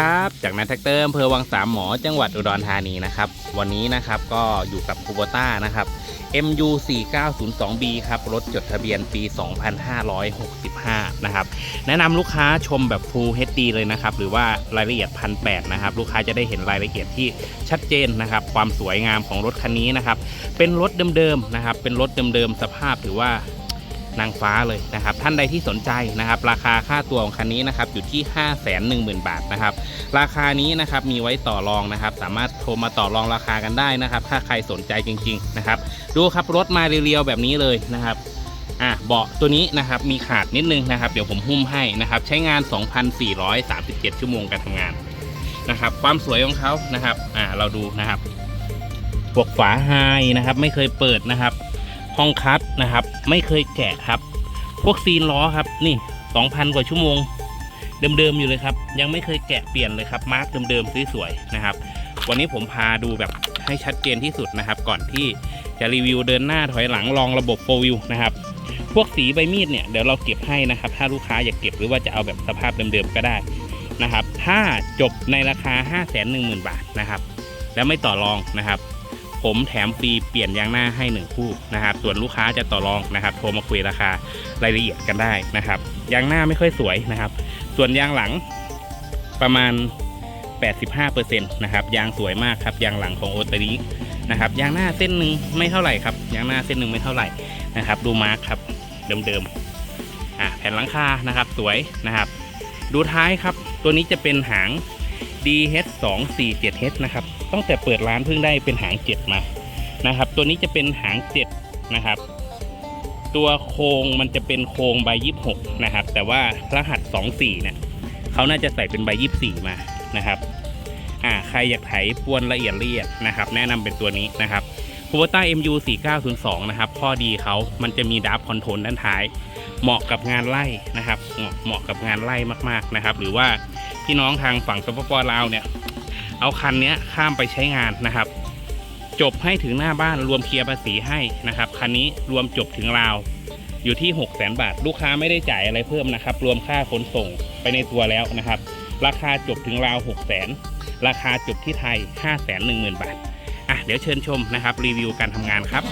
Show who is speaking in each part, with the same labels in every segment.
Speaker 1: ครับจากนั้นแท็กเตอร์อำเภอวังสามหมอจังหวัดอุดรธานีนะครับ วันนี้นะครับก็อยู่กับคูโบต้านะครับ MU 4902B ครับ รถจดทะเบียนปี 2565 นะครับ แนะนำลูกค้าชมแบบ Full HD เลยนะครับ หรือว่ารายละเอียดพันแนะครับ ลูกค้าจะได้เห็นรายละเอียดที่ชัดเจนนะครับ ความสวยงามของรถคันนี้นะครับ เป็นรถเดิมๆนะครับ เป็นรถเดิมๆ สภาพถือว่า นางฟ้าเลยนะครับ ท่านใดที่สนใจนะครับ ราคาค่าตัวของคันนี้นะครับอยู่ที่ 510,000 บาทนะครับ ราคานี้นะครับมีไว้ต่อรองนะครับ สามารถโทรมาต่อรองราคากันได้นะครับ ถ้าใครสนใจจริง ๆนะครับ ดูครับรถมาเรียวๆแบบนี้เลยนะครับอะเบาะตัวนี้นะครับมีขาดนิดนึงนะครับ เดี๋ยวผมหุ้มให้นะครับ ใช้งาน 2,437 ชั่วโมงการทำงานนะครับ ความสวยของเขานะครับอ่าเราดูนะครับพวกฝาไฮนะครับ ไม่เคยเปิดนะครับ ห้องคัดนะครับ ไม่เคยแกะครับ พวกซีนล้อครับนี่2,000 กว่าชั่วโมง เดิมๆอยู่เลยครับ ยังไม่เคยแกะเปลี่ยนเลยครับมาร์กเดิมๆสวยๆนะครับ วันนี้ผมพาดูแบบให้ชัดเจนที่สุดนะครับ ก่อนที่จะรีวิวเดินหน้าถอยหลังลองระบบโฟวิวนะครับพวกสีใบมีดเนี่ยเดี๋ยวเราเก็บให้นะครับ ถ้าลูกค้าอยากเก็บหรือว่าจะเอาแบบสภาพเดิมๆก็ได้นะครับ ถ้าจบในราคา 5 1 0 0 0 0บาทนะครับ แล้วไม่ต่อรองนะครับ ผมแถมฟรีเปลี่ยนยางหน้าให้หนึ่งคู่นะครับ ส่วนลูกค้าจะต่อรองนะครับ โทรมาคุยราคารายละเอียดกันได้นะครับ ยางหน้าไม่ค่อยสวยนะครับ ส่วนยางหลังประมาณ 85%นะครับยางสวยมากครับยางหลังของโอตารินะครับยางหน้าเส้นหนึ่งไม่เท่าไหร่ครับยางหน้าเส้นหนึ่งไม่เท่าไหร่นะครับ ดูมาร์คครับเดิมๆอะแผ่นหลังคานะครับสวยนะครับ ดูท้ายครับ ตัวนี้จะเป็นหาง DH247H นะครับตั้งแต่เปิดร้านเพิ่งได้เป็นหาง7มานะครับ ตัวนี้จะเป็นหาง7นะครับ ตัวโครงมันจะเป็นโครงใบ26นะครับ แต่ว่ารหัส24เนี่ยเขาน่าจะใส่เป็นใบ24มานะครับอ่าใครอยากไถปวนละเอียดละเอียดนะครับ แนะนำเป็นตัวนี้นะครับ c u b o t a MU 4902นะครับข้อดีเขามันจะมีดับคอนโทรลด้านท้าย เหมาะกับงานไล่นะครับ เหมาะเหมาะกับงานไล่มากๆนะครับ หรือว่า พี่น้องทางฝั่งสปปลาวเนี่ย เอาคันนี้ข้ามไปใช้งานนะครับ จบให้ถึงหน้าบ้านรวมเคลียร์ภาษีให้นะครับคันนี้รวมจบถึงราวอยู่ที่ 6 0 0 0 0 0 บาท ลูกค้าไม่ได้จ่ายอะไรเพิ่มนะครับ รวมค่าขนส่งไปในตัวแล้วนะครับ ราคาจบถึงราว 6 0 0 0 0 0 ราคาจบที่ไทย 5 1 0 0 0 0บาท อะ เดี๋ยวเชิญชมนะครับ รีวิวการทำงานครับ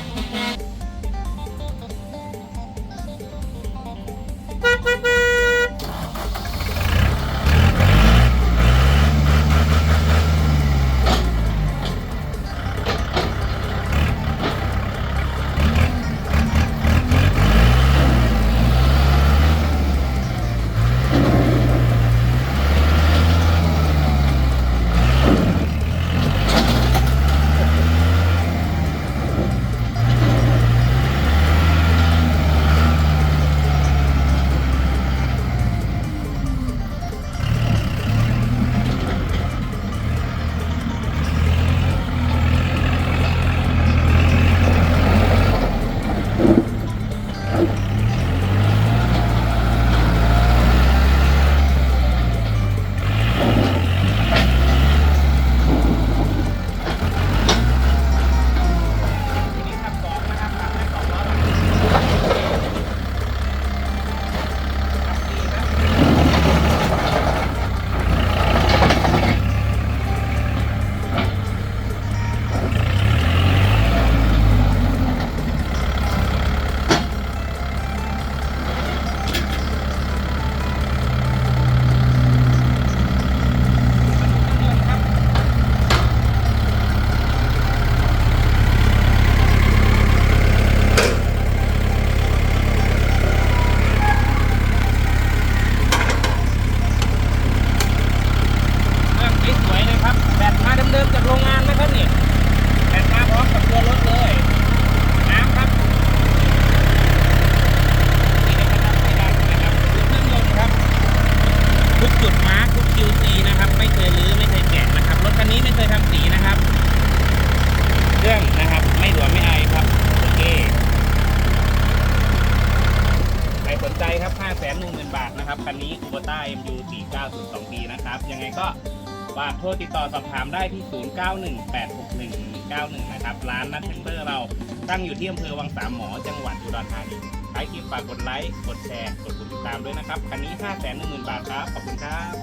Speaker 1: มาเดิมจากโรงงานนะครับนี่แบตมาพร้อมกับตัวรถเลย น้ำครับนี่นะครับไม่ได้นะครับดูเครื่องยนต์ครับ ทุกจุดมาร์คทุก QC นะครับ ไม่เคยรื้อไม่เคยแกะนะครับ รถคันนี้ไม่เคยทำสีนะครับ เครื่องนะครับ ไม่หลวมไม่อายครับ โอเค ใครสนใจครับ 5 1 0 0 0 0 บาทนะครับ คันนี้ u b e r t a MU 4902ปีนะครับ ยังไงก็ ฝาโทรติดต่อสอบถามได้ที่ 09186191 นะครับ ร้านนัทเทนเตอร์เราตั้งอยู่ที่อำเภอวังสามหมอ จังหวัดอุดรธานีใครคลิปฝากกดไลค์ กดแชร์ กดติดตามด้วยนะครับ คันนี้ 5 1 0 0 0 0 บาทครับ ขอบคุณครับ